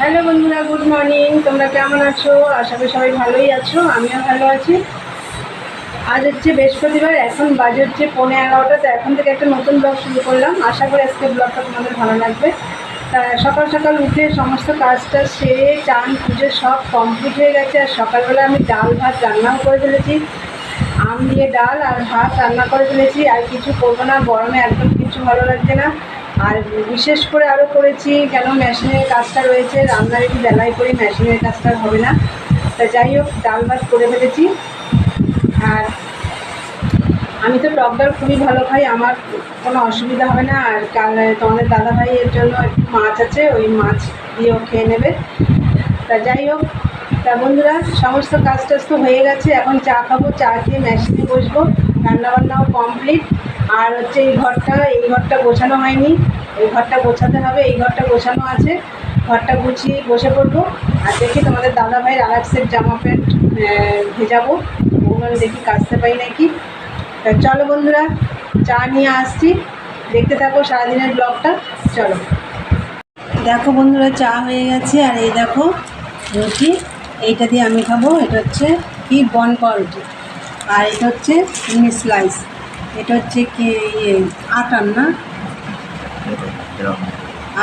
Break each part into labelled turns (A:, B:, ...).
A: Hello বন্ধুরা, good morning. তোমরা কেমন আছো? আশা করি সবাই ভালোই আছো, আমিও ভালো আছি। আজ হচ্ছে বৃহস্পতিবার, এখন বাজে হচ্ছে পৌনে এগারোটা, তো এখন থেকে একটা নতুন ব্লগ শুরু করলাম। আশা করি আজকে ব্লগটা তোমাদের ভালো লাগবে। তা সকাল সকাল উঠে সমস্ত কাজটা সেরে, চান, পুজো সব কমপ্লিট হয়ে গেছে, আর সকালবেলা আমি ডাল ভাত রান্নাও করে ফেলেছি। আম দিয়ে ডাল আর ভাত রান্না করে ফেলেছি, আর কিছু করব না, গরমে একদম কিছু ভালো লাগছে না। আর বিশেষ করে আরও করেছি, কেন মেশিনের কাজটা রয়েছে, রান্নার একটু বেলায় করে, মেশিনের কাজটা হবে না। তা যাই হোক, ডাল ভাত করে ফেলেছি। আর আমি তো টক ডাল খুবই ভালো খাই, আমার কোনো অসুবিধা হবে না। আর কাল তোমাদের দাদা ভাইয়ের জন্য একটু মাছ আছে, ওই মাছ দিয়েও খেয়ে নেবে। তা যাই হোক, তা বন্ধুরা, সমস্ত কাজ টাজ তো হয়ে গেছে, এখন চা খাব, চা খেয়ে মেশিনে বসবো, রান্নাবান্নাও কমপ্লিট আর হচ্ছে এই ঘরটা এই ঘরটা গোছানো হয়নি। এই ঘরটা গোছাতে হবে, এই ঘরটা গোছানো আছে। ঘরটা গুছিয়ে বসে পড়ব। আর দেখি তোমাদের দাদা ভাইয়ের সেট জামা প্যান্ট ভেজাবো। ওগুলো দেখি কাচতে পাই নাকি। তা চলো বন্ধুরা, চা নিয়ে আসছি। দেখতে থাকো সারাদিনের ব্লগটা। চলো। দেখো বন্ধুরা, চা হয়ে গেছে। আর এই দেখো রুটি। এইটা দিয়ে আমি খাব। এটা হচ্ছে কি? বন পাউরুটি আর এটা হচ্ছে মিনি স্লাইস। এটা হচ্ছে কি ইয়ে আটার না?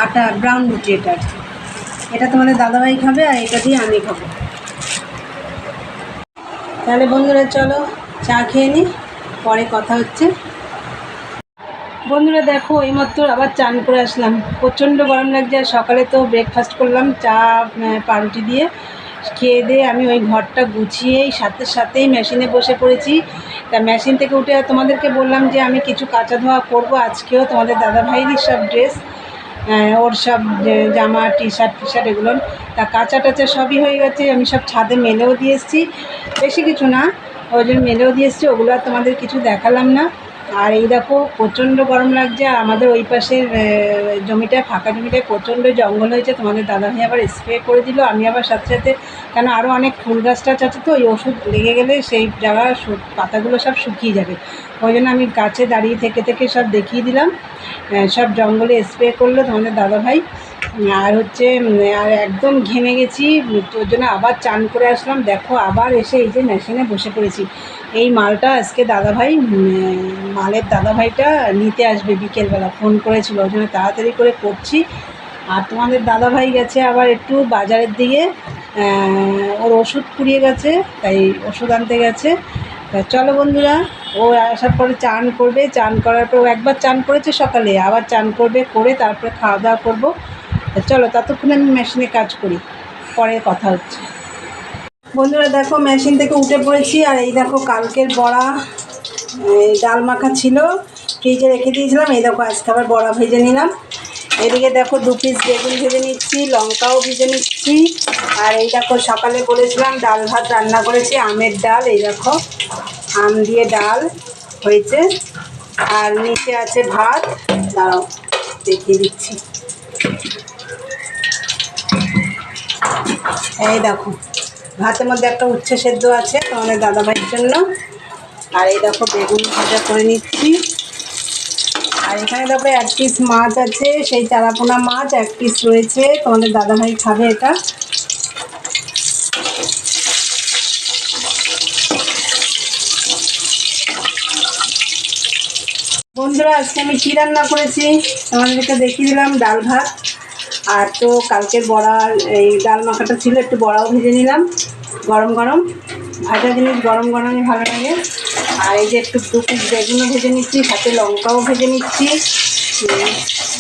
A: আটা ব্রাউন রুটি এটা আর কি। এটা তোমাদের দাদাভাই খাবে আর এটা দিয়ে আমি খাব। তাহলে বন্ধুরা চলো, চা খেয়ে নিই পরে কথা হচ্ছে। বন্ধুরা দেখো এইমাত্র আবার চান করে আসলাম। প্রচণ্ড গরম লাগছে, আর সকালে তো ব্রেকফাস্ট করলাম, চা পাউরুটি দিয়ে। খেয়ে দিয়ে আমি ওই ঘরটা গুছিয়েই সাথে সাথেই মেশিনে বসে পড়েছি। তা মেশিন থেকে উঠে তোমাদেরকে বললাম যে, আমি কিছু কাঁচা ধোয়া করব। আজকেও তোমাদের দাদা ভাইয়েরই সব ড্রেস ওর সব জামা টি শার্ট টি শার্ট এগুলো। তা কাঁচা টাচা সবই হয়ে গেছে, আমি সব ছাদে মেলেও দিয়ে এসেছি। বেশি কিছু না, ওই জন্য মেলেও দিয়ে এসেছি, ওগুলো আর তোমাদের কিছু দেখালাম না। আর এই দেখো প্রচণ্ড গরম লাগছে আর আমাদের ওই পাশের আহ, জমিটায় ফাঁকা জমিটায় প্রচণ্ড জঙ্গল হয়েছে। তোমাদের দাদাভাই আবার স্প্রে করে দিল আমি আবার সাথে সাথে কেন আরও অনেক ফুল গাছ টাছ আছে তো ওই ওষুধ লেগে গেলে সেই জায়গা পাতাগুলো সব শুকিয়ে যাবে। ওই জন্য আমি গাছে দাঁড়িয়ে থেকে থেকে সব দেখিয়ে দিলাম। সব জঙ্গলে স্প্রে করল তোমাদের দাদাভাই। আর হচ্ছে আর একদম ঘেমে গেছি। ওর জন্য আবার চান করে আসলাম। দেখো, আবার এসে এই যে মেশিনে বসে পড়েছি। এই মালটা আজকে দাদাভাই মালের দাদাভাইটা নিতে আসবে বিকেলবেলা। ফোন করেছিল, ওই জন্য তাড়াতাড়ি করে করছি। আর তোমাদের দাদাভাই গেছে আবার একটু বাজারের দিকে। ওর ওষুধ ফুরিয়ে গেছে, তাই ওষুধ আনতে গেছে। তা চলো বন্ধুরা, ও আসার পরে চান করবে। চান করার পর ও একবার চান করেছে সকালে, আবার চান করবে, করে তারপরে খাওয়া দাওয়া করব। চলো, ততক্ষণে আমি মেশিনে কাজ করি। পরে কথা হচ্ছে। বন্ধুরা, দেখো মেশিন থেকে উঠে পড়েছি, আর এই দেখো, কালকের বড়া ডাল মাখা ছিল। ফ্রিজে রেখে দিয়েছিলাম, এই দেখো, আজকে আবার বড়া ভেজে নিলাম। এদিকে দেখো, দু পিস বেগুন ভেজে নিচ্ছি, লঙ্কাও ভেজে নিচ্ছি। আর এই দেখো, সকালে বলেছিলাম, ডাল ভাত রান্না করেছি, আমের ডাল, এই দেখো, আম দিয়ে ডাল হয়েছে। আর নিচে আছে ভাত। দাঁড়াও, দেখিয়ে দিচ্ছি। এই দেখো, ভাতের মধ্যে একটা উচ্ছে সেদ্ধ আছে তোমাদের দাদাভাইয়ের জন্য। আর এই দেখো বেগুন ভাজা করে নিচ্ছি। আর এখানে দেখো এক পিস মাছ আছে, সেই চারাপোনা মাছ এক পিস রয়েছে। তোমাদের দাদাভাই খাবে এটা। বন্ধুরা, আজকে আমি কী রান্না করেছি? তোমাদেরকে দেখিয়ে দিলাম ডাল ভাত। আর তো কালকের বড়া এই ডাল মাখাটা ছিল, একটু বড়াও ভেজে নিলাম, গরম গরম। ভাজা জিনিস গরম গরমই ভালো লাগে। আর এই যে একটু দু পিস বেগুনও ভেজে নিচ্ছি, সাথে লঙ্কাও ভেজে নিচ্ছি।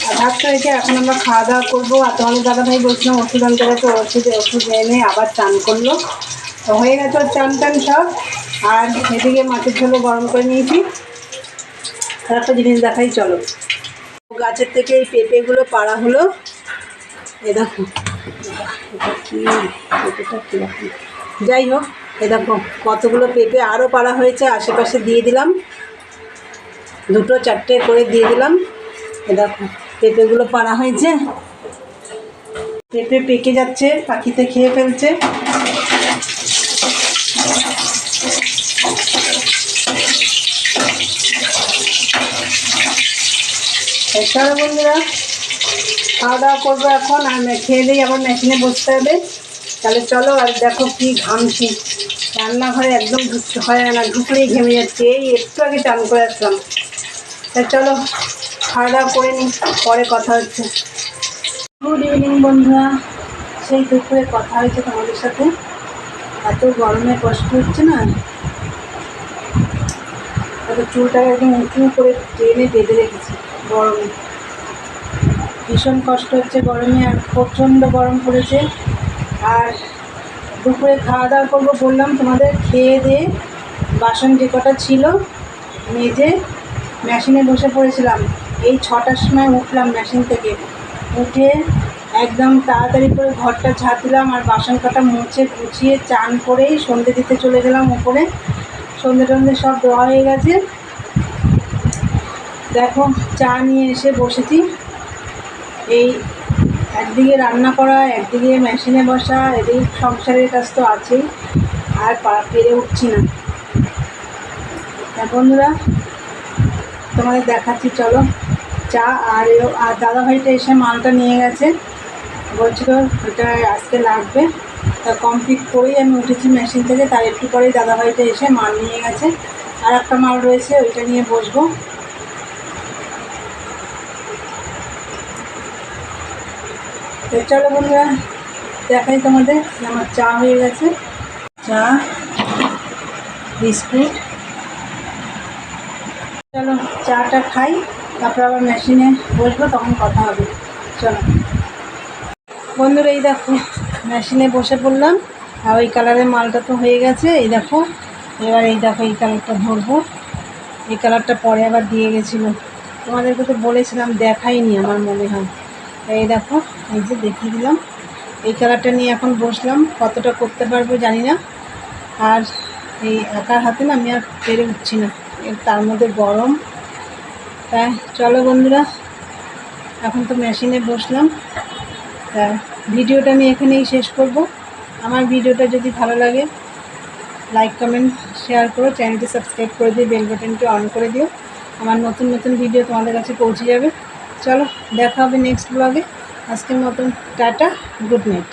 A: আর ভাত হয়েছে, এখন আমরা খাওয়া দাওয়া করব। আর তোমাদের দাদাভাই বলছিলাম, ওষুধ আনতে গেছে, ওষুধে ওষুধ এনে আবার চান করল। তো হয়ে গেছে চান টান সব। আর এদিকে মাছের ঝোলও গরম করে নিয়েছি। আর একটা জিনিস দেখাই, চলো। গাছের থেকে এই পেঁপেগুলো পাড়া হলো। এ যাই হোক, এ দেখো, কতগুলো পেঁপে আরও পাড়া হয়েছে, আশেপাশে দিয়ে দিলাম। দুটো, চারটে করে দিয়ে দিলাম। এ দেখো, পেঁপেগুলো পাড়া হয়েছে। পেঁপে পেকে যাচ্ছে, পাখিতে খেয়ে ফেলছে। চলো বন্ধুরা খাওয়া দাওয়া করব এখন, আর খেয়ে দিয়ে আবার মেশিনে বসতে হবে। তাহলে চলো, আর দেখো কি ঘামছি। রান্নাঘরে একদম ঢুকতে হয় না ঢুকলেই ঘেমে যাচ্ছে। এই একটু আগে চান করে আসলাম। তা চলো খাওয়া দাওয়া করে নিই পরে কথা হচ্ছে। গুড ইভিনিং বন্ধুরা। সেই দুপুরে কথা হয়েছে তোমাদের সাথে। এত গরমে কষ্ট হচ্ছে না? এত চুলটাকে একদম উঁচু করে টেনে বেঁধে রেখেছি, গরমে। ভীষণ কষ্ট হচ্ছে গরমে আর প্রচণ্ড গরম পড়েছে। আর দুপুরে খাওয়া দাওয়া করব বললাম তোমাদের, খেয়ে দিয়ে বাসন যে কটা ছিল মেজে মেশিনে বসে পড়েছিলাম। এই ছটার সময় উঠলাম মেশিন থেকে। উঠে একদম তাড়াতাড়ি করে ঘরটা ঝাঁট দিলাম আর বাসন কটা মুছে গুছিয়ে চান করেই সন্ধে দিতে চলে গেলাম উপরে। সন্ধে টন্ধে সব দেওয়া হয়ে গেছে। দেখো চা নিয়ে এসে বসেছি। এই একদিকে রান্না করা, একদিকে মেশিনে বসা, এদিকে সংসারের কাজ তো আছেই, আর পা- পেরে উঠছি না। তা বন্ধুরা, তোমাদের দেখাচ্ছি, চলো। চা আর আর দাদাভাইটা এসে মালটা নিয়ে গেছে। বলছিল এটা আজকে লাগবে। তা কমপ্লিট করেই আমি উঠেছি মেশিন থেকে তার একটু পরেই দাদাভাইটা এসে মাল নিয়ে গেছে। আর একটা মাল রয়েছে, ওইটা নিয়ে বসবো। তো চলো বন্ধুরা, দেখাই তোমাদের, আমার চা হয়ে গেছে। চা, বিস্কুট। চলো, চাটা খাই, তারপর আবার মেশিনে বসবো, তখন কথা হবে। চলো। বন্ধুরা, এই দেখো মেশিনে বসে পড়লাম, আর ওই কালারের মালটা তো হয়ে গেছে, এই দেখো। এবার এই দেখো, এই কালারটা ধরবো। এই কালারটা পরে আবার দিয়ে গেছিল। তোমাদেরকে তো বলেছিলাম, দেখাইনি আমার মনে হয়। এই দেখো, এই যে দেখিয়ে দিলাম। এই কালারটা নিয়ে এখন বসলাম, কতটা করতে পারব জানি না। আর এই একার হাতে না আমি আর পেরে উঠছি না তার মধ্যে গরম। তাই চলো বন্ধুরা, এখন তো মেশিনে বসলাম। তা ভিডিওটা আমি এখানেই শেষ করব। আমার ভিডিওটা যদি ভালো লাগে লাইক কমেন্ট শেয়ার করো চ্যানেলটি সাবস্ক্রাইব করে দিয়ে বেল বাটনটি অন করে দিও। আমার নতুন নতুন ভিডিও তোমাদের কাছে পৌঁছে যাবে। চলো দেখা হবে নেক্সট ব্লগে আজকের মতন টাটা গুড নাইট